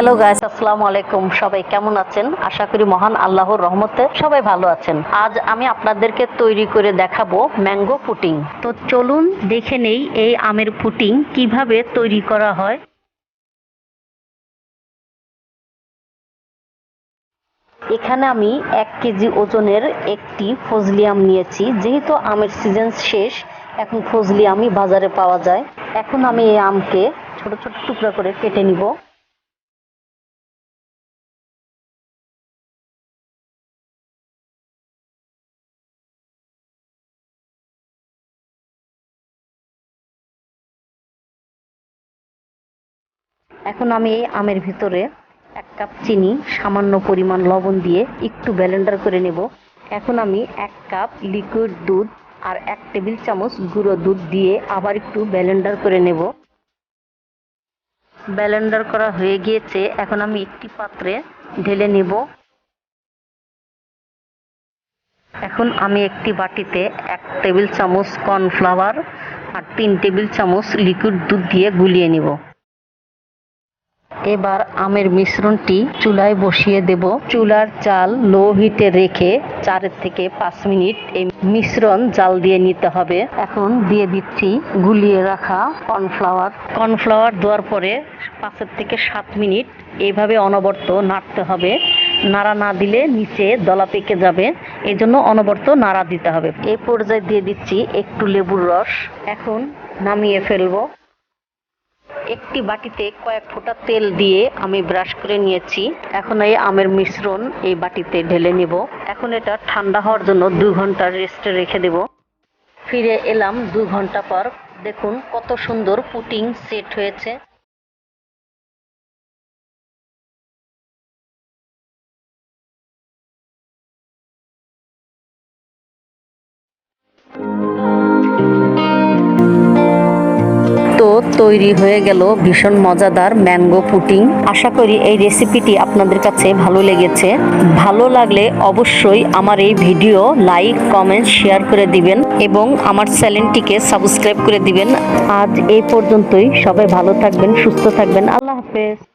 Hello guys আসসালামু আলাইকুম সবাই কেমন আছেন? আশা করি মহান আল্লাহর রহমতে সবাই ভালো আছেন। আজ আমি আপনাদেরকে তৈরি করে দেখাবো ম্যাঙ্গো পুটিং তো চলুন দেখে নেই এই আমের পুটিং কীভাবে তৈরি করা হয়। এখানে আমি এক কেজি ওজনের একটি ফজলি আম নিয়েছি। যেহেতু আমের সিজন শেষ, এখন ফজলি আমই বাজারে পাওয়া যায়। এখন আমি এই আমকে ছোট ছোট টুকরা করে কেটে নিব। এখন আমি এই আমের ভিতরে এক কাপ চিনি, সামান্য পরিমাণ লবণ দিয়ে একটু ব্লেন্ডার করে নেব। এখন আমি এক কাপ লিকুইড দুধ আর এক টেবিল চামচ গুঁড়ো দুধ দিয়ে আবার একটু ব্লেন্ডার করে নেব। ব্যালেন্ডার করা হয়ে গিয়েছে, এখন আমি একটি পাত্রে ঢেলে নেব। এখন আমি একটি বাটিতে এক টেবিল চামচ কর্নফ্লাওয়ার আর তিন টেবিল চামচ লিকুইড দুধ দিয়ে গুলিয়ে নেব। এবার আমের মিশ্রণটি চুলায় বসিয়ে দেব। চুলার চাল লো হিটে রেখে চার থেকে পাঁচ মিনিট এই মিশ্রণ জাল দিয়ে নিতে হবে। এখন দিয়ে দিচ্ছি গুলিয়ে রাখা কর্নফ্লাওয়ার। কর্নফ্লাওয়ার দেওয়ার পরে পাঁচের থেকে সাত মিনিট এইভাবে অনবর্ত নাড়তে হবে। নাড়া না দিলে নিচে দলা পেকে যাবে। এই জন্য অনবর্ত নাড়া দিতে হবে। এই পর্যায়ে দিয়ে দিচ্ছি একটু লেবুর রস। এখন নামিয়ে ফেলব। একটি বাটিতে কয়েক ফোঁটা তেল দিয়ে আমি ব্রাশ করে নিয়েছি। এখন এই আমের মিশ্রণ এই বাটিতে ঢেলে নেব। এখন এটা ঠান্ডা হওয়ার জন্য দু ঘণ্টা রেস্টে রেখে দেব। ফিরে এলাম দু ঘণ্টা পর। দেখুন কত সুন্দর পুটিং সেট হয়েছে। তৈরি হয়ে গেল ভীষণ মজাদার ম্যাঙ্গো পুটিং আশা করি এই রেসিপিটি আপনাদের কাছে ভালো লেগেছে। ভালো লাগলে অবশ্যই আমার এই ভিডিও লাইক, কমেন্ট, শেয়ার করে দিবেন এবং আমার চ্যানেলটিকে সাবস্ক্রাইব করে দিবেন। আজ এই পর্যন্তই। সবাই ভালো থাকবেন, সুস্থ থাকবেন। আল্লাহ হাফেজ।